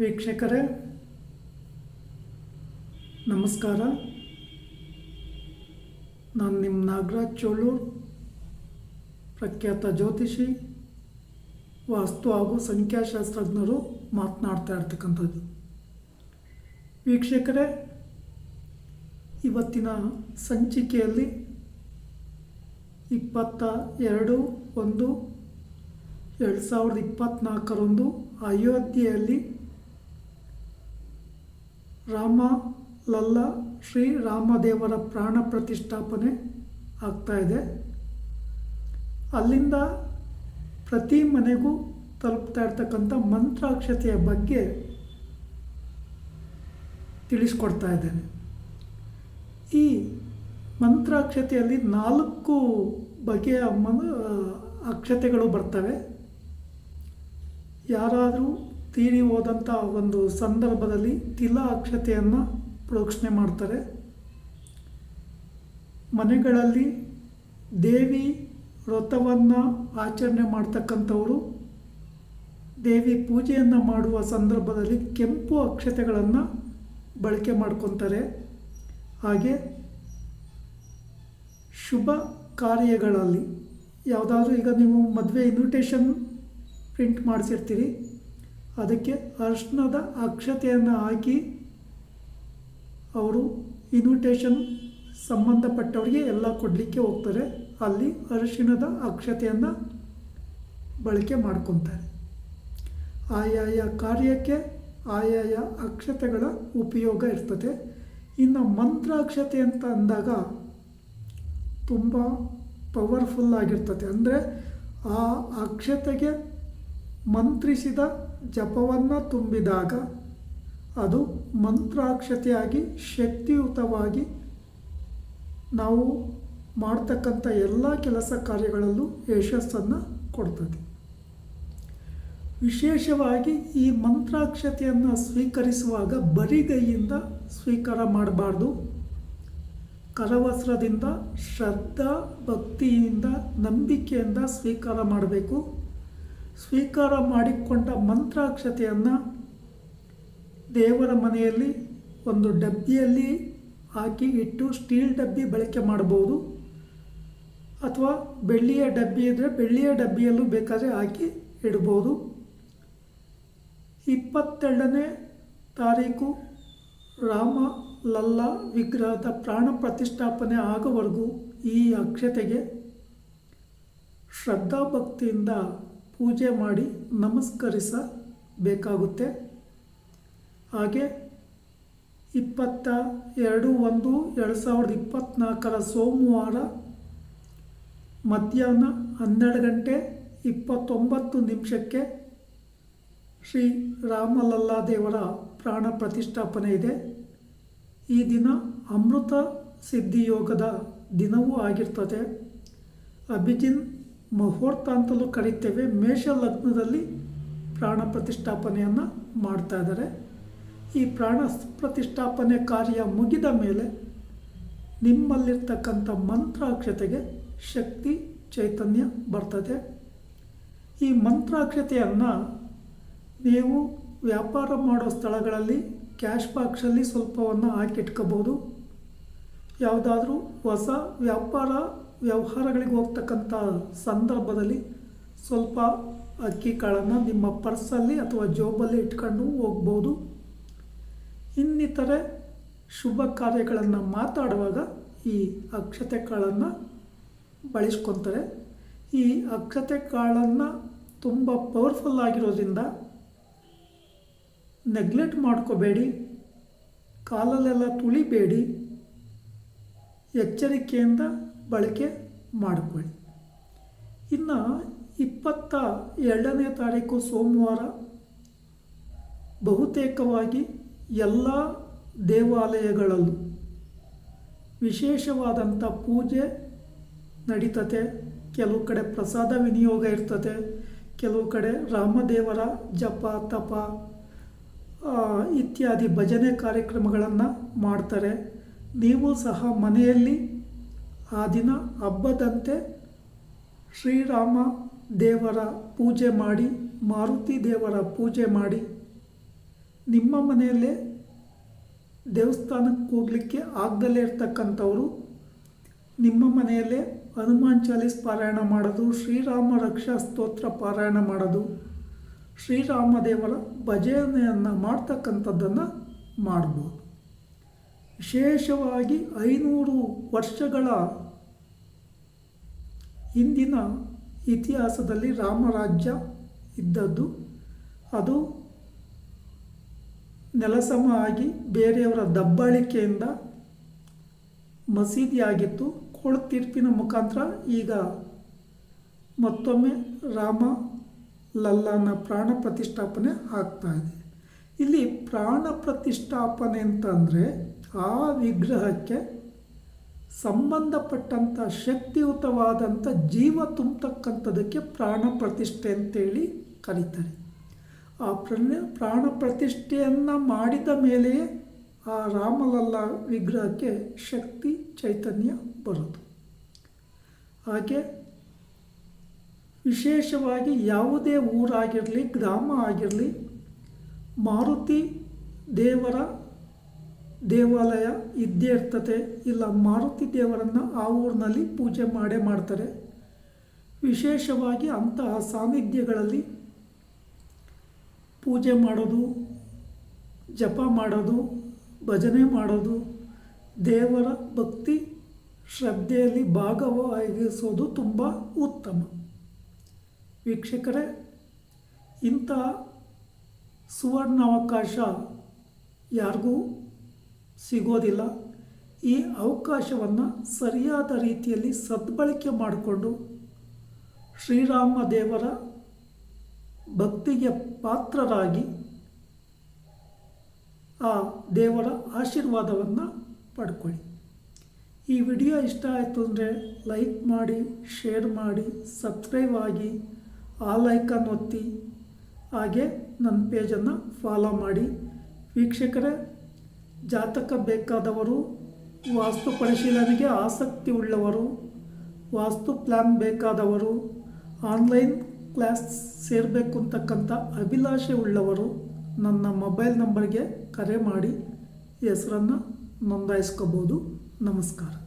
ವೀಕ್ಷಕರೇ, ನಮಸ್ಕಾರ. ನಾನು ನಿಮ್ಮ ನಾಗರಾಜ್ ಚೋಳೂರ್ ಪ್ರಖ್ಯಾತ ಜ್ಯೋತಿಷಿ, ವಾಸ್ತು ಹಾಗೂ ಸಂಖ್ಯಾಶಾಸ್ತ್ರಜ್ಞರು ಮಾತನಾಡ್ತಾ ಇರ್ತಕ್ಕಂಥದ್ದು. ವೀಕ್ಷಕರೇ, ಇವತ್ತಿನ ಸಂಚಿಕೆಯಲ್ಲಿ ಇಪ್ಪತ್ತ ಎರಡು ಒಂದು, ಎರಡು ಸಾವಿರದ ಇಪ್ಪತ್ತ್ನಾಲ್ಕರಂದು ಅಯೋಧ್ಯೆಯಲ್ಲಿ ರಾಮ ಲಲ್ಲ ಶ್ರೀ ರಾಮದೇವರ ಪ್ರಾಣ ಪ್ರತಿಷ್ಠಾಪನೆ ಆಗ್ತಾ ಇದೆ. ಅಲ್ಲಿಂದ ಪ್ರತಿ ಮನೆಗೂ ತಲುಪ್ತಾ ಇರ್ತಕ್ಕಂಥ ಮಂತ್ರಾಕ್ಷತೆಯ ಬಗ್ಗೆ ತಿಳಿಸ್ಕೊಡ್ತಾ ಇದ್ದೇನೆ. ಈ ಮಂತ್ರಾಕ್ಷತೆಯಲ್ಲಿ ನಾಲ್ಕು ಬಗೆಯ ಮನ ಅಕ್ಷತೆಗಳು ಬರ್ತವೆ. ಯಾರಾದರೂ ತೀರಿ ಹೋದಂಥ ಒಂದು ಸಂದರ್ಭದಲ್ಲಿ ತಿಲ ಅಕ್ಷತೆಯನ್ನು ಪ್ರೋಕ್ಷಣೆ ಮಾಡ್ತಾರೆ. ಮನೆಗಳಲ್ಲಿ ದೇವಿ ವ್ರತವನ್ನು ಆಚರಣೆ ಮಾಡ್ತಕ್ಕಂಥವರು, ದೇವಿ ಪೂಜೆಯನ್ನು ಮಾಡುವ ಸಂದರ್ಭದಲ್ಲಿ ಕೆಂಪು ಅಕ್ಷತೆಗಳನ್ನು ಬಳಕೆ ಮಾಡ್ಕೊತಾರೆ. ಹಾಗೆ ಶುಭ ಕಾರ್ಯಗಳಲ್ಲಿ, ಯಾವುದಾದ್ರೂ ಈಗ ನೀವು ಮದುವೆ ಇನ್ವಿಟೇಷನ್ ಪ್ರಿಂಟ್ ಮಾಡಿಸಿರ್ತೀರಿ ಅದಕ್ಕೆ ಅರ್ಶನದ ಅಕ್ಷತೆಯನ್ನು ಹಾಕಿ ಅವರು ಇನ್ವಿಟೇಷನ್ ಸಂಬಂಧಪಟ್ಟವರಿಗೆ ಎಲ್ಲ ಕೊಡಲಿಕ್ಕೆ ಹೋಗ್ತಾರೆ. ಅಲ್ಲಿ ಅರಿಶಿಣದ ಅಕ್ಷತೆಯನ್ನು ಬಳಕೆ ಮಾಡ್ಕೊತಾರೆ. ಆಯಾಯ ಕಾರ್ಯಕ್ಕೆ ಆಯಾಯ ಅಕ್ಷತೆಗಳ ಉಪಯೋಗ ಇರ್ತದೆ. ಇನ್ನು ಮಂತ್ರ ಅಕ್ಷತೆ ಅಂತ ಅಂದಾಗ ತುಂಬ ಪವರ್ಫುಲ್ ಆಗಿರ್ತದೆ. ಅಂದರೆ ಆ ಅಕ್ಷತೆಗೆ ಮಂತ್ರಿಸಿದ ಜಪವನ್ನು ತುಂಬಿದಾಗ ಅದು ಮಂತ್ರಾಕ್ಷತೆಯಾಗಿ ಶಕ್ತಿಯುತವಾಗಿ ನಾವು ಮಾಡ್ತಕ್ಕಂಥ ಎಲ್ಲ ಕೆಲಸ ಕಾರ್ಯಗಳಲ್ಲೂ ಯಶಸ್ಸನ್ನು ಕೊಡ್ತದೆ. ವಿಶೇಷವಾಗಿ ಈ ಮಂತ್ರಾಕ್ಷತೆಯನ್ನು ಸ್ವೀಕರಿಸುವಾಗ ಬರಿಗೈಯಿಂದ ಸ್ವೀಕಾರ ಮಾಡಬಾರ್ದು. ಕರವಸ್ತ್ರದಿಂದ, ಶ್ರದ್ಧಾ ಭಕ್ತಿಯಿಂದ, ನಂಬಿಕೆಯಿಂದ ಸ್ವೀಕಾರ ಮಾಡಬೇಕು. ಸ್ವೀಕಾರ ಮಾಡಿಕೊಂಡ ಮಂತ್ರಾಕ್ಷತೆಯನ್ನು ದೇವರ ಮನೆಯಲ್ಲಿ ಒಂದು ಡಬ್ಬಿಯಲ್ಲಿ ಹಾಕಿ ಇಟ್ಟು ಸ್ಟೀಲ್ ಡಬ್ಬಿ ಬಳಕೆ ಮಾಡ್ಬೋದು ಅಥವಾ ಬೆಳ್ಳಿಯ ಡಬ್ಬಿ ಇದ್ದರೆ ಬೆಳ್ಳಿಯ ಡಬ್ಬಿಯಲ್ಲೂ ಬೇಕಾದರೆ ಹಾಕಿ ಇಡ್ಬೋದು ಇಪ್ಪತ್ತೆರಡನೇ ತಾರೀಕು ರಾಮ ಲಲ್ಲ ವಿಗ್ರಹದ ಪ್ರಾಣ ಪ್ರತಿಷ್ಠಾಪನೆ ಆಗೋವರೆಗೂ ಈ ಅಕ್ಷತೆಗೆ ಶ್ರದ್ಧಾಭಕ್ತಿಯಿಂದ ಪೂಜೆ ಮಾಡಿ ನಮಸ್ಕರಿಸಬೇಕಾಗುತ್ತೆ. ಹಾಗೆ ಇಪ್ಪತ್ತ ಎರಡು ಒಂದು ಎರಡು ಸಾವಿರದ ಇಪ್ಪತ್ತ್ನಾಲ್ಕರ ಸೋಮವಾರ ಮಧ್ಯಾಹ್ನ ಹನ್ನೆರಡು ಗಂಟೆ ಇಪ್ಪತ್ತೊಂಬತ್ತು ನಿಮಿಷಕ್ಕೆ ಶ್ರೀ ರಾಮಲಲ್ಲಾ ದೇವರ ಪ್ರಾಣ ಪ್ರತಿಷ್ಠಾಪನೆ ಇದೆ. ಈ ದಿನ ಅಮೃತ ಸಿದ್ಧಿಯೋಗದ ದಿನವೂ ಆಗಿರ್ತದೆ. ಅಭಿಜಿನ್ ಮುಹೂರ್ತ ಅಂತಲೂ ಕರೀತೇವೆ. ಮೇಷ ಲಗ್ನದಲ್ಲಿ ಪ್ರಾಣ ಪ್ರತಿಷ್ಠಾಪನೆಯನ್ನು ಮಾಡ್ತಾ ಇದ್ದಾರೆ. ಈ ಪ್ರಾಣ ಪ್ರತಿಷ್ಠಾಪನೆ ಕಾರ್ಯ ಮುಗಿದ ಮೇಲೆ ನಿಮ್ಮಲ್ಲಿರ್ತಕ್ಕಂಥ ಮಂತ್ರಾಕ್ಷತೆಗೆ ಶಕ್ತಿ, ಚೈತನ್ಯ ಬರ್ತದೆ. ಈ ಮಂತ್ರಾಕ್ಷತೆಯನ್ನು ನೀವು ವ್ಯಾಪಾರ ಮಾಡೋ ಸ್ಥಳಗಳಲ್ಲಿ ಕ್ಯಾಶ್ ಬಾಕ್ಸಲ್ಲಿ ಸ್ವಲ್ಪವನ್ನು ಹಾಕಿಟ್ಕೋಬೋದು ಯಾವುದಾದ್ರೂ ಹೊಸ ವ್ಯಾಪಾರ ವ್ಯವಹಾರಗಳಿಗೆ ಹೋಗ್ತಕ್ಕಂಥ ಸಂದರ್ಭದಲ್ಲಿ ಸ್ವಲ್ಪ ಅಕ್ಕಿ ಕಾಳನ್ನು ನಿಮ್ಮ ಪರ್ಸಲ್ಲಿ ಅಥವಾ ಜೋಬಲ್ಲಿ ಇಟ್ಕೊಂಡು ಹೋಗ್ಬೋದು. ಇನ್ನಿತರೆ ಶುಭ ಕಾರ್ಯಗಳನ್ನು ಮಾತಾಡುವಾಗ ಈ ಅಕ್ಷತೆ ಕಾಳನ್ನು ಬಳಸ್ಕೊತಾರೆ. ಈ ಅಕ್ಷತೆ ಕಾಳನ್ನು ತುಂಬ ಪವರ್ಫುಲ್ ಆಗಿರೋದ್ರಿಂದ ನೆಗ್ಲೆಕ್ಟ್ ಮಾಡ್ಕೋಬೇಡಿ, ಕಾಲಲ್ಲೆಲ್ಲ ತುಳಿಬೇಡಿ, ಎಚ್ಚರಿಕೆಯಿಂದ ಬಳಕೆ ಮಾಡಿಕೊಳ್ಳಿ. ಇನ್ನು ಇಪ್ಪತ್ತ ಎರಡನೇ ತಾರೀಕು ಸೋಮವಾರ ಬಹುತೇಕವಾಗಿ ಎಲ್ಲ ದೇವಾಲಯಗಳಲ್ಲೂ ವಿಶೇಷವಾದಂಥ ಪೂಜೆ ನಡೀತತೆ. ಕೆಲವು ಕಡೆ ಪ್ರಸಾದ ವಿನಿಯೋಗ ಇರ್ತದೆ ಕೆಲವು ಕಡೆ ರಾಮದೇವರ ಜಪ, ತಪ ಇತ್ಯಾದಿ ಭಜನೆ ಕಾರ್ಯಕ್ರಮಗಳನ್ನು ಮಾಡ್ತಾರೆ. ನೀವು ಸಹ ಮನೆಯಲ್ಲಿ ಆ ದಿನ ಹಬ್ಬದಂತೆ ಶ್ರೀರಾಮ ದೇವರ ಪೂಜೆ ಮಾಡಿ, ಮಾರುತಿ ದೇವರ ಪೂಜೆ ಮಾಡಿ, ನಿಮ್ಮ ಮನೆಯಲ್ಲೇ ದೇವಸ್ಥಾನಕ್ಕೆ ಹೋಗಲಿಕ್ಕೆ ಆಗದಲ್ಲೇ ಇರ್ತಕ್ಕಂಥವರು, ನಿಮ್ಮ ಮನೆಯಲ್ಲೇ ಹನುಮಾನ್ ಚಾಲೀಸ್ ಪಾರಾಯಣ ಮಾಡೋದು, ಶ್ರೀರಾಮ ರಕ್ಷಾ ಸ್ತೋತ್ರ ಪಾರಾಯಣ ಮಾಡೋದು ಶ್ರೀರಾಮದೇವರ ಭಜನೆಯನ್ನು ಮಾಡ್ತಕ್ಕಂಥದ್ದನ್ನು ಮಾಡ್ಬೋದು. ವಿಶೇಷವಾಗಿ ಐನೂರು ವರ್ಷಗಳ ಹಿಂದಿನ ಇತಿಹಾಸದಲ್ಲಿ ರಾಮರಾಜ್ಯ ಇದ್ದದ್ದು. ಅದು ನೆಲಸಮ ಆಗಿ ಬೇರೆಯವರ ದಬ್ಬಾಳಿಕೆಯಿಂದ ಮಸೀದಿಯಾಗಿತ್ತು. ಕೋಳ ತೀರ್ಪಿನ ಮುಖಾಂತರ ಈಗ ಮತ್ತೊಮ್ಮೆ ರಾಮ ಲಲ್ಲನ ಪ್ರಾಣ ಪ್ರತಿಷ್ಠಾಪನೆ ಆಗ್ತಾ ಇದೆ. ಇಲ್ಲಿ ಪ್ರಾಣ ಪ್ರತಿಷ್ಠಾಪನೆ ಅಂತಂದರೆ ಆ ವಿಗ್ರಹಕ್ಕೆ ಸಂಬಂಧಪಟ್ಟಂಥ ಶಕ್ತಿಯುತವಾದಂಥ ಜೀವ ತುಂಬತಕ್ಕಂಥದಕ್ಕೆ ಪ್ರಾಣ ಪ್ರತಿಷ್ಠೆ ಅಂತೇಳಿ ಕರೀತಾರೆ. ಆ ಪ್ರಣ, ಪ್ರಾಣ ಪ್ರತಿಷ್ಠೆಯನ್ನು ಮಾಡಿದ ಮೇಲೆಯೇ ಆ ರಾಮಲಲ್ಲ ವಿಗ್ರಹಕ್ಕೆ ಶಕ್ತಿ, ಚೈತನ್ಯ ಬರೋದು. ಹಾಗೆ ವಿಶೇಷವಾಗಿ ಯಾವುದೇ ಊರಾಗಿರಲಿ, ಗ್ರಾಮ ಆಗಿರಲಿ, ಮಾರುತಿ ದೇವರ ದೇವಾಲಯ ಇದ್ದೇ ಇರ್ತದೆ ಇಲ್ಲ ಮಾರುತಿ ದೇವರನ್ನು ಆ ಊರಿನಲ್ಲಿ ಪೂಜೆ ಮಾಡೇ ಮಾಡ್ತಾರೆ. ವಿಶೇಷವಾಗಿ ಅಂತಹ ಸಾನ್ನಿಧ್ಯಗಳಲ್ಲಿ ಪೂಜೆ ಮಾಡೋದು, ಜಪ ಮಾಡೋದು, ಭಜನೆ ಮಾಡೋದು, ದೇವರ ಭಕ್ತಿ ಶ್ರದ್ಧೆಯಲ್ಲಿ ಭಾಗವಹಿಸೋದು ತುಂಬ ಉತ್ತಮ. ವೀಕ್ಷಕರೇ ಇಂತಹ ಸುವರ್ಣಾವಕಾಶ ಯಾರಿಗೂ ಸಿಗೋದಿಲ್ಲ. ಈ ಅವಕಾಶವನ್ನು ಸರಿಯಾದ ರೀತಿಯಲ್ಲಿ ಸದ್ಬಳಕೆ ಮಾಡಿಕೊಂಡು ಶ್ರೀರಾಮ ದೇವರ ಭಕ್ತಿಗೆ ಪಾತ್ರರಾಗಿ ಆ ದೇವರ ಆಶೀರ್ವಾದವನ್ನು ಪಡ್ಕೊಳ್ಳಿ. ಈ ವಿಡಿಯೋ ಇಷ್ಟ ಆಯಿತು ಅಂದರೆ ಲೈಕ್ ಮಾಡಿ, ಶೇರ್ ಮಾಡಿ, ಸಬ್ಸ್ಕ್ರೈಬ್ ಆಗಿ ಆಲ್ ಐಕಾನ್ ಒತ್ತಿ ಹಾಗೆ ನನ್ನ ಪೇಜನ್ನು ಫಾಲೋ ಮಾಡಿ. ವೀಕ್ಷಕರೇ ಜಾತಕ ಬೇಕಾದವರು, ವಾಸ್ತು ಪರಿಶೀಲನೆಗೆ ಆಸಕ್ತಿ ಉಳ್ಳವರು, ವಾಸ್ತು ಪ್ಲ್ಯಾನ್ ಬೇಕಾದವರು ಆನ್ಲೈನ್ ಕ್ಲಾಸ್ ಸೇರಬೇಕು ಅಂತಕ್ಕಂಥ ಅಭಿಲಾಷೆ ಉಳ್ಳವರು ನನ್ನ ಮೊಬೈಲ್ ನಂಬರ್ಗೆ ಕರೆ ಮಾಡಿ ಹೆಸರನ್ನು ನೋಂದಾಯಿಸ್ಕೋಬೋದು. ನಮಸ್ಕಾರ.